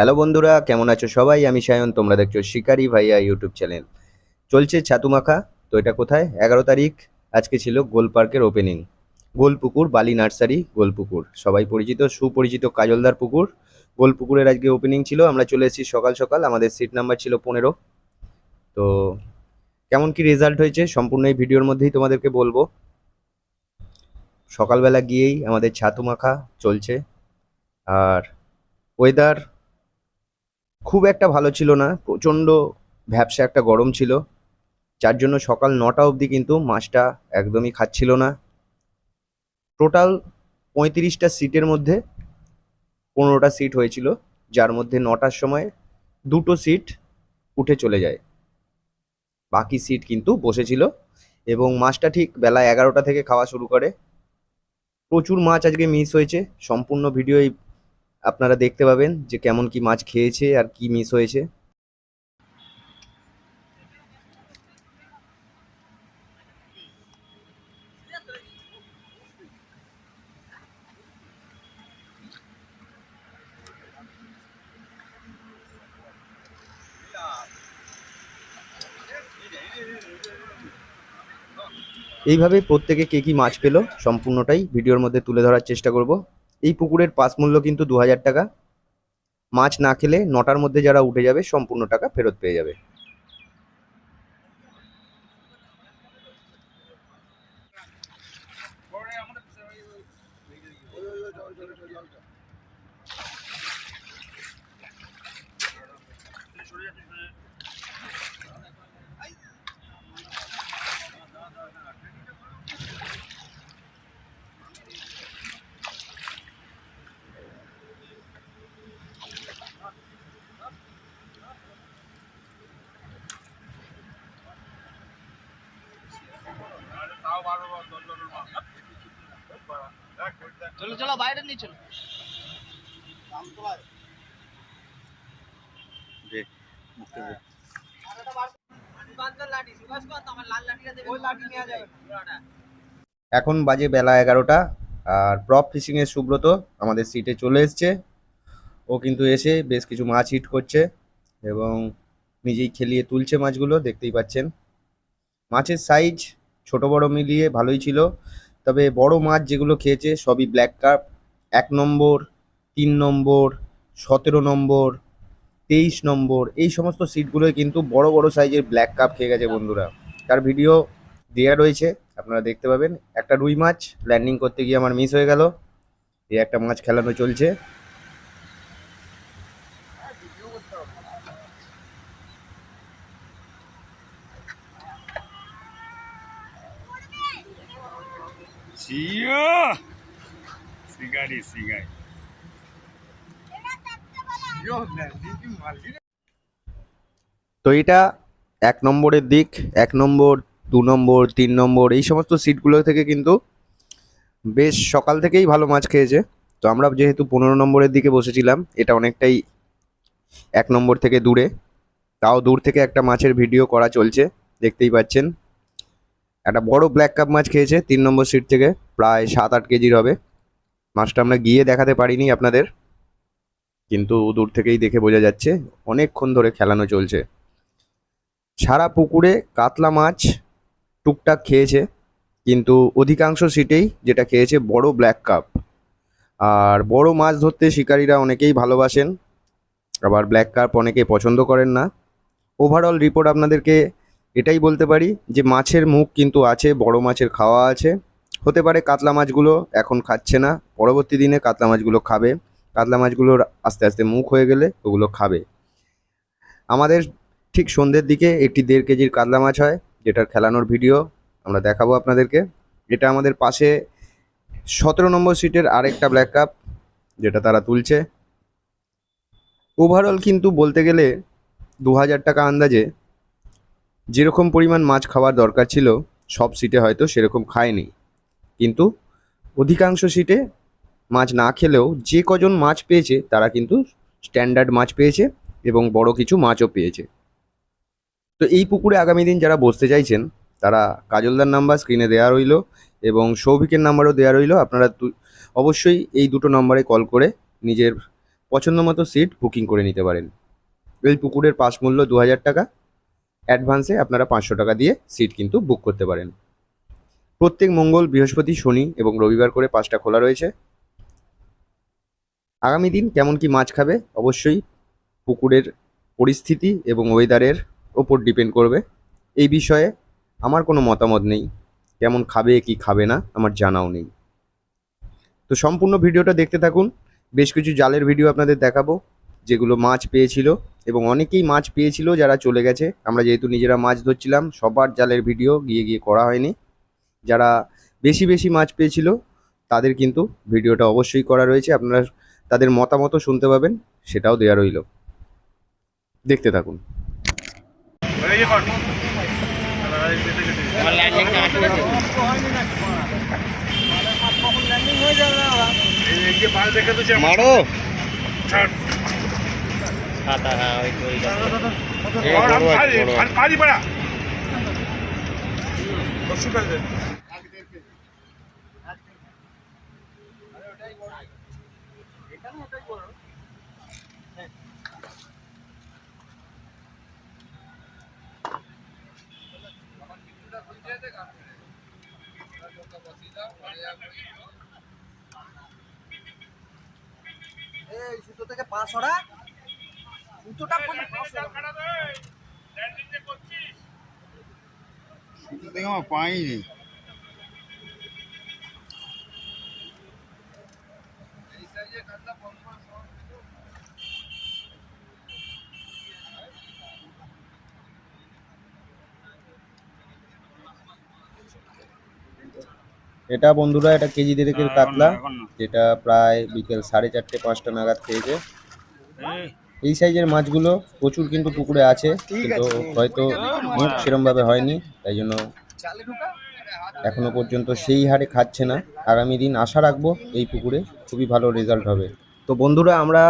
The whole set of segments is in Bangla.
হ্যালো বন্ধুরা, কেমন আছো সবাই? আমি সায়ন, তোমরা দেখছ শিকারি ভাইয়া ইউটিউব চ্যানেল। চলছে ছাতুমাখা, তো এটা কোথায়? এগারো তারিখ, আজকে ছিল গোল পার্কের ওপেনিং গোলপুকুর, বালি নার্সারি, গোলপুকুর। সবাই পরিচিত, সুপরিচিত কাজলদার পুকুর। গোলপুকুরের আজকে ওপেনিং ছিল, আমরা চলে এসেছি সকাল সকাল, আমাদের সিট নাম্বার ছিল পনেরো। তো কেমন কি রেজাল্ট হয়েছে, সম্পূর্ণ এই ভিডিওর মধ্যেই তোমাদেরকে বলব। সকালবেলা গিয়েই আমাদের ছাতু মাখা চলছে। আর ওয়েদার খুব একটা ভালো ছিল না, প্রচণ্ড ভ্যাবসা একটা গরম ছিল। যার জন্য সকাল নটা অবধি কিন্তু মাছটা একদমই খাচ্ছিল না। টোটাল পঁয়ত্রিশটা সিটের মধ্যে পনেরোটা সিট হয়েছিল, যার মধ্যে নটার সময় দুটো সিট উঠে চলে যায়। বাকি সিট কিন্তু বসেছিল এবং মাছটা ঠিক বেলা এগারোটা থেকে খাওয়া শুরু করে। প্রচুর মাছ আজকে মিস হয়েছে, সম্পূর্ণ ভিডিও এই আপনারা দেখতে পাবেন যে কেমন কি মাছ খেয়েছে আর কি মিস হয়েছে। এইভাবে প্রত্যেকে কে কি মাছ পেল সম্পূর্ণটাই ভিডিওর মধ্যে তুলে ধরার চেষ্টা করব। এই পুকুরের পাস মূল্য কিন্তু দু হাজার টাকা। মাছ না খেলে নটার মধ্যে যারা উঠে যাবে, সম্পূর্ণ টাকা ফেরত পেয়ে যাবে। চলো চলো বাইরে নিয়ে চলো। এখন বাজে বেলা এগারোটা, আর প্রপ ফিশিংয়ের সুব্রত আমাদের সিটে চলে এসছে। ও কিন্তু এসে বেশ কিছু মাছ হিট করছে এবং নিজেই খেলিয়ে তুলছে মাছগুলো, দেখতেই পাচ্ছেন। মাছের সাইজ ছোট বড় মিলিয়ে ভালোই ছিল। তবে বড় মাছ যেগুলো খেয়েছে সবই ব্ল্যাক কার্প এক নম্বর, তিন নম্বর, সতেরো নম্বর, তেইশ নম্বর, এই সমস্ত সিটগুলোয় কিন্তু বড় বড় সাইজের ব্ল্যাক কাপ খেয়ে গেছে বন্ধুরা। তার ভিডিও দেওয়া রয়েছে, আপনারা দেখতে পাবেন। একটা রুই মাছ ল্যান্ডিং করতে গিয়ে আমার মিস হয়ে গেল। এই একটা মাছ খেলানো চলছে। তো এটা এক নম্বরের দিক, এক নম্বর, দু নম্বর, তিন নম্বর, এই সমস্ত সিটগুলো থেকে কিন্তু বেশ সকাল থেকেই ভালো মাছ খেয়েছে। তো আমরা যেহেতু পনেরো নম্বরের দিকে বসেছিলাম, এটা অনেকটাই এক নম্বর থেকে দূরে। তাও দূর থেকে একটা মাছের ভিডিও করা চলছে, দেখতেই পাচ্ছেন। একটা বড় ব্ল্যাক কাপ মাছ খেয়েছে, তিন নম্বর সিট থেকে প্রায় সাত আট কেজির হবে। মাছটা আমরা গিয়ে দেখাতে পারিনি আপনাদের, কিন্তু দূর থেকেই দেখে বোঝা যাচ্ছে, অনেকক্ষণ ধরে খেলানো চলছে। সারা পুকুরে কাতলা মাছ টুকটাক খেয়েছে, কিন্তু অধিকাংশ সিটেই যেটা খেয়েছে বড় ব্ল্যাক কাপ আর বড় মাছ ধরতে শিকারীরা অনেকেই ভালোবাসেন, আবার ব্ল্যাক কাপ অনেকে পছন্দ করেন না। ওভারঅল রিপোর্ট আপনাদেরকে এটাই বলতে পারি যে মাছের মুখ কিন্তু আছে, বড় মাছের খাওয়া আছে। হতে পারে কাতলা মাছগুলো এখন খাচ্ছে না, পরবর্তী দিনে কাতলা মাছগুলো খাবে। কাতলা মাছগুলোর আস্তে আস্তে মুখ হয়ে গেলে ওগুলো খাবে। আমাদের ঠিক সন্ধ্যের দিকে একটি দেড় কেজির কাতলা মাছ হয়, যেটার খেলানোর ভিডিও আমরা দেখাবো আপনাদেরকে। এটা আমাদের পাশে সতেরো নম্বর সিটের আরেকটা ব্ল্যাক কাপ যেটা তারা তুলছে। ওভারঅল কিন্তু বলতে গেলে দু হাজার টাকা আন্দাজে যেরকম পরিমাণ মাছ খাওয়ার দরকার ছিল, সব সিটে হয়তো সেরকম খায়নি। কিন্তু অধিকাংশ সিটে মাছ না খেলেও যে কজন মাছ পেয়েছে, তারা কিন্তু স্ট্যান্ডার্ড মাছ পেয়েছে এবং বড় কিছু মাছও পেয়েছে। তো এই পুকুরে আগামী দিন যারা বসতে চাইছেন, তারা কাজলদার নাম্বার স্ক্রিনে দেওয়া রইল এবং সৌভিকের নাম্বারও দেওয়া রইল। আপনারা অবশ্যই এই দুটো নম্বরে কল করে নিজের পছন্দ মতো সিট বুকিং করে নিতে পারেন। এই পুকুরের পাস মূল্য দু হাজার টাকা। অ্যাডভান্সে আপনারা পাঁচশো টাকা দিয়ে সিট কিন্তু বুক করতে পারেন। প্রত্যেক মঙ্গল, বৃহস্পতি, শনি এবং রবিবার করে পাঁচটা খোলা রয়েছে। আগামী দিন কেমন কি মাছ খাবে? অবশ্যই পুকুরের পরিস্থিতি এবং ওয়েদারের ওপর ডিপেন্ড করবে। এই বিষয়ে আমার কোনো মতামত নেই। কেমন খাবে, কি খাবে না, আমার জানাও নেই। তো সম্পূর্ণ ভিডিওটা দেখতে থাকুন। বেশ কিছু জালের ভিডিও আপনাদের দেখাবো, যেগুলো মাছ পেয়েছিল। এবং অনেকেই মাছ পেয়েছিল যারা চলে গেছে। আমরা যেহেতু নিজেরা মাছ ধরছিলাম সবার জালের ভিডিও গিয়ে গিয়ে করা হয়নি। যারা বেশি বেশি মাছ পেয়েছিল তাদের কিন্তু ভিডিওটা অবশ্যই করা রয়েছে। আপনারা তাদের মতামতও শুনতে পাবেন সেটাও দেওয়া রইল। দেখতে থাকুন। মারো। সাদা হ্যাঁ ওই ওই। এই সুতো থেকে পা সরা। দেখে আমার পাইনি। এটা বন্ধুরা এটা কেজি দেড়েকের কাতলা। যেটা প্রায় বিকেল সাড়ে চারটে পাঁচটা নাগাদ খেয়েছে। এই, সাইজের মাছগুলো প্রচুর কিন্তু পুকুরে আছে কিন্তু হয়তো মুখ সেরমভাবে হয়নি তাই জন্য এখনও পর্যন্ত সেই হারে খাচ্ছে না। আগামী দিন আশা রাখব এই পুকুরে খুবই ভালো রেজাল্ট হবে। তো বন্ধুরা আমরা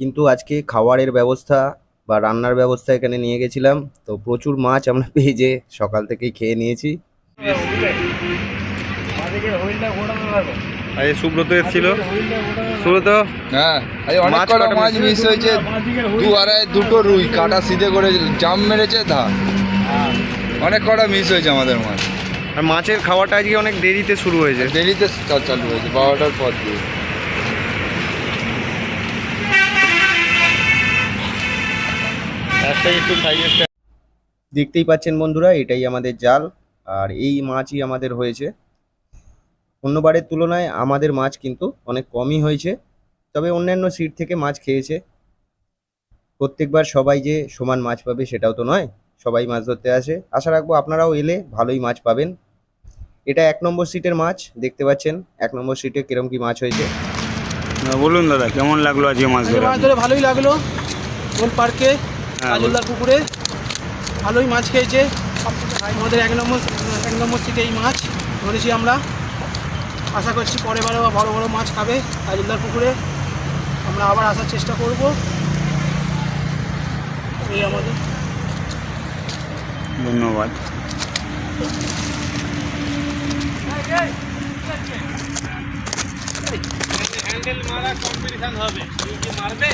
কিন্তু আজকে খাওয়ারের ব্যবস্থা বা রান্নার ব্যবস্থা এখানে নিয়ে গেছিলাম। তো প্রচুর মাছ আমরা পেয়েছে সকাল থেকেই খেয়ে নিয়েছি। সুব্রত এসেছিল। সুব্রত হ্যাঁ আরে অনেক মাছ কটা কটা মাছ মিস হয়েছে? দু আড়াই দুটো রুই কাটা সিধে করে জাম মেরেছে ধা। অনেক কটা মিস হয়েছে আমাদের মাছ। আর মাছের খাওয়াটা আজকে অনেক দেরিতে শুরু হয়েছে। দেরিতে চালু হয়েছে বারোটার পর দিয়ে। একটা একটু সাইজের দেখতেই পাচ্ছেন বন্ধুরা এটাই আমাদের জাল আর এই মাছই আমাদের হয়েছে। অন্যবারের তুলনায় আমাদের মাছ কিন্তু অনেক কমই হয়েছে। তবে অন্যান্য সিট থেকে মাছ খেয়েছে। প্রত্যেকবার সবাই যে সমান মাছ পাবে সেটাও তো নয় সবাই মাছ ধরতে আসে। আশা রাখব আপনারাও এলে ভালোই মাছ পাবেন। এটা এক নম্বর সিটের মাছ দেখতে পাচ্ছেন এক নম্বর সিটে কিরম কি মাছ হয়েছে। বলুন দাদা কেমন লাগল আজকে মাছ ধরে? মাছ ধরে ভালোই লাগল। কোন পার্কে হ্যাঁ, কাজলদার পুকুরে ভালোই মাছ খেয়েছে। আমাদের এক নম্বর এক নম্বর সিটে এই মাছ ধরেছি আমরা। আশা করছি পরে বারে বড় বড় মাছ খাবে কাজলদার পুকুরে। আমরা আবার আসার চেষ্টা করব। এই আমাদের। ধন্যবাদ। হ্যান্ডেল মারা কম্পিটিশন হবে। তুই কি মারবে?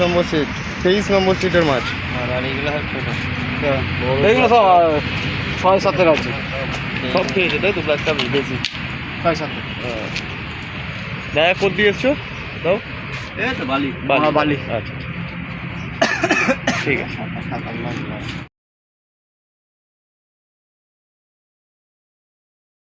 নম্বর সিট তেইশ নম্বর সিটের মাছ। আর এইগুলো হচ্ছে এইগুলো সব ছয় সাতের আছে। সব খেয়েছে তাই তো? প্লাসটা বেশি। ছয় সাতের দেখা কোথ দিয়ে এসছো? দাও। এই তো বালি। বালি। বালি। আচ্ছা ঠিক আছে।